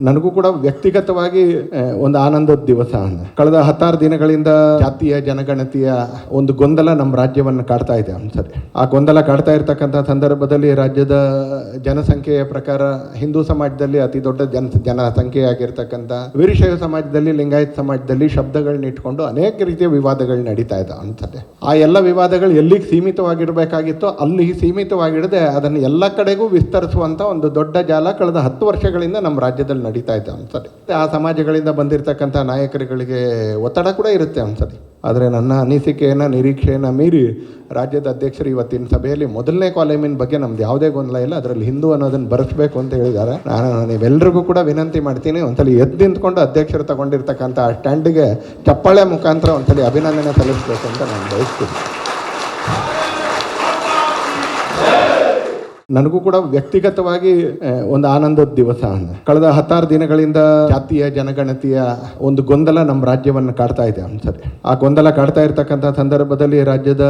ನನಗೂ ಕೂಡ ವ್ಯಕ್ತಿಗತವಾಗಿ ಒಂದು ಆನಂದದ ದಿವಸ ಕಳೆದ ಹತ್ತಾರು ದಿನಗಳಿಂದ ಜಾತಿಯ, ಜನಗಣತಿಯ ಒಂದು ಗೊಂದಲ ನಮ್ಮ ರಾಜ್ಯವನ್ನು ಕಾಡ್ತಾ ಇದೆ ಅನ್ಸದೆ ಆ ಗೊಂದಲ ಕಾಡ್ತಾ ಇರ್ತಕ್ಕಂಥ ಸಂದರ್ಭದಲ್ಲಿ ರಾಜ್ಯದ ಜನಸಂಖ್ಯೆಯ ಪ್ರಕಾರ ಹಿಂದೂ ಸಮಾಜದಲ್ಲಿ ಅತಿ ದೊಡ್ಡ ಜನ ಜನಸಂಖ್ಯೆ ಆಗಿರ್ತಕ್ಕಂಥ ವೀರಶೈವ ಸಮಾಜದಲ್ಲಿ, ಲಿಂಗಾಯತ್ ಸಮಾಜದಲ್ಲಿ ಶಬ್ದಗಳನ್ನ ಇಟ್ಕೊಂಡು ಅನೇಕ ರೀತಿಯ ವಿವಾದಗಳು ನಡೀತಾ ಇದೆ ಅನ್ಸದೆ ಆ ಎಲ್ಲ ವಿವಾದಗಳು ಎಲ್ಲಿಗೆ ಸೀಮಿತವಾಗಿರಬೇಕಾಗಿತ್ತು ಅಲ್ಲಿ ಸೀಮಿತವಾಗಿಡದೆ ಅದನ್ನು ಎಲ್ಲ ಕಡೆಗೂ ವಿಸ್ತರಿಸುವಂತ ಒಂದು ದೊಡ್ಡ ಜಾಲ ಕಳೆದ ಹತ್ತು ವರ್ಷಗಳಿಂದ ನಮ್ಮ ರಾಜ್ಯದಲ್ಲಿ ನಡೀತಾ ಇದೆ ಅನ್ಸದೆ ಆ ಸಮಾಜಗಳಿಂದ ಬಂದಿರತಕ್ಕಂಥ ನಾಯಕರುಗಳಿಗೆ ಒತ್ತಡ ಕೂಡ ಇರುತ್ತೆ ಅನ್ಸದೆ ಆದರೆ ನನ್ನ ಅನಿಸಿಕೆಯನ್ನು, ನಿರೀಕ್ಷೆಯನ್ನು ಮೀರಿ ರಾಜ್ಯದ ಅಧ್ಯಕ್ಷರು ಇವತ್ತಿನ ಸಭೆಯಲ್ಲಿ ಮೊದಲನೇ ಕಾಲೇಮಿನ ಬಗ್ಗೆ ನಮ್ದು ಯಾವುದೇ ಗೊಂದಲ ಇಲ್ಲ. ಅದರಲ್ಲಿ ಹಿಂದೂ ಅನ್ನೋದನ್ನು ಬರೆಸಬೇಕು ಅಂತ ಹೇಳಿದ್ದಾರೆ. ನಾನು ನೀವೆಲ್ಲರಿಗೂ ಕೂಡ ವಿನಂತಿ ಮಾಡ್ತೀನಿ. ಒಂದ್ಸಲಿ ಎದ್ದು ನಿಂತ್ಕೊಂಡು ಅಧ್ಯಕ್ಷರು ತಗೊಂಡಿರ್ತಕ್ಕಂಥ ಆ ಸ್ಟ್ಯಾಂಡಿಗೆ ಚಪ್ಪಾಳೆ ಮುಖಾಂತರ ಒಂದ್ಸಲಿ ಅಭಿನಂದನೆ ಸಲ್ಲಿಸಬೇಕು ಅಂತ ನಾನು ಬಯಸ್ತೀನಿ. ನನಗೂ ಕೂಡ ವ್ಯಕ್ತಿಗತವಾಗಿ ಒಂದು ಆನಂದದ ದಿವಸ ಕಳೆದ ಹತ್ತಾರು ದಿನಗಳಿಂದ ಜಾತಿಯ, ಜನಗಣತಿಯ ಒಂದು ಗೊಂದಲ ನಮ್ಮ ರಾಜ್ಯವನ್ನು ಕಾಡ್ತಾ ಇದೆ ಅನ್ಸದೆ ಆ ಗೊಂದಲ ಕಾಡ್ತಾ ಇರ್ತಕ್ಕಂಥ ಸಂದರ್ಭದಲ್ಲಿ ರಾಜ್ಯದ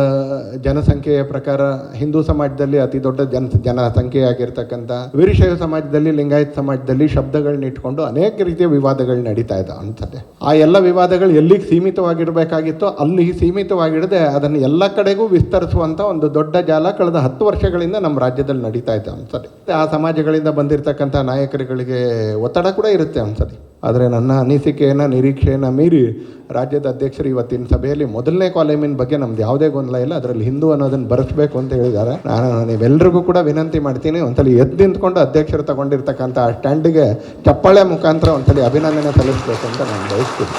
ಜನಸಂಖ್ಯೆಯ ಪ್ರಕಾರ ಹಿಂದೂ ಸಮಾಜದಲ್ಲಿ ಅತಿ ದೊಡ್ಡ ಜನ ಜನಸಂಖ್ಯೆ ಆಗಿರ್ತಕ್ಕಂಥ ವೀರಶೈವ ಸಮಾಜದಲ್ಲಿ, ಲಿಂಗಾಯತ್ ಸಮಾಜದಲ್ಲಿ ಶಬ್ದಗಳನ್ನ ಇಟ್ಕೊಂಡು ಅನೇಕ ರೀತಿಯ ವಿವಾದಗಳು ನಡೀತಾ ಇದೆ ಅನ್ಸದೆ ಆ ಎಲ್ಲ ವಿವಾದಗಳು ಎಲ್ಲಿಗೆ ಸೀಮಿತವಾಗಿರಬೇಕಾಗಿತ್ತೋ ಅಲ್ಲಿ ಸೀಮಿತವಾಗಿಡದೆ ಅದನ್ನು ಎಲ್ಲ ಕಡೆಗೂ ವಿಸ್ತರಿಸುವಂಥ ಒಂದು ದೊಡ್ಡ ಜಾಲ ಕಳೆದ ಹತ್ತು ವರ್ಷಗಳಿಂದ ನಮ್ಮ ರಾಜ್ಯದಲ್ಲಿ ನಡೀತಾ ಇದೆ ಅನ್ಸದೆ ಆ ಸಮಾಜಗಳಿಂದ ಬಂದಿರತಕ್ಕಂಥ ನಾಯಕರುಗಳಿಗೆ ಒತ್ತಡ ಕೂಡ ಇರುತ್ತೆ ಅನ್ಸದೆ ಆದರೆ ನನ್ನ ಅನಿಸಿಕೆಯನ್ನು, ನಿರೀಕ್ಷೆಯನ್ನು ಮೀರಿ ರಾಜ್ಯದ ಅಧ್ಯಕ್ಷರು ಇವತ್ತಿನ ಸಭೆಯಲ್ಲಿ ಮೊದಲನೇ ಕಾಲೇಮಿನ ಬಗ್ಗೆ ನಮ್ದು ಯಾವುದೇ ಗೊಂದಲ ಇಲ್ಲ. ಅದರಲ್ಲಿ ಹಿಂದೂ ಅನ್ನೋದನ್ನು ಬರೆಸಬೇಕು ಅಂತ ಹೇಳಿದ್ದಾರೆ. ನಾನು ನೀವೆಲ್ಲರಿಗೂ ಕೂಡ ವಿನಂತಿ ಮಾಡ್ತೀನಿ. ಒಂದ್ಸಲಿ ಎದ್ದು ನಿಂತ್ಕೊಂಡು ಅಧ್ಯಕ್ಷರು ತಗೊಂಡಿರ್ತಕ್ಕಂಥ ಆ ಸ್ಟ್ಯಾಂಡಿಗೆ ಚಪ್ಪಾಳೆ ಮುಖಾಂತರ ಒಂದ್ಸಲಿ ಅಭಿನಂದನೆ ಸಲ್ಲಿಸಬೇಕು ಅಂತ ನಾನು ಬಯಸ್ತೀನಿ.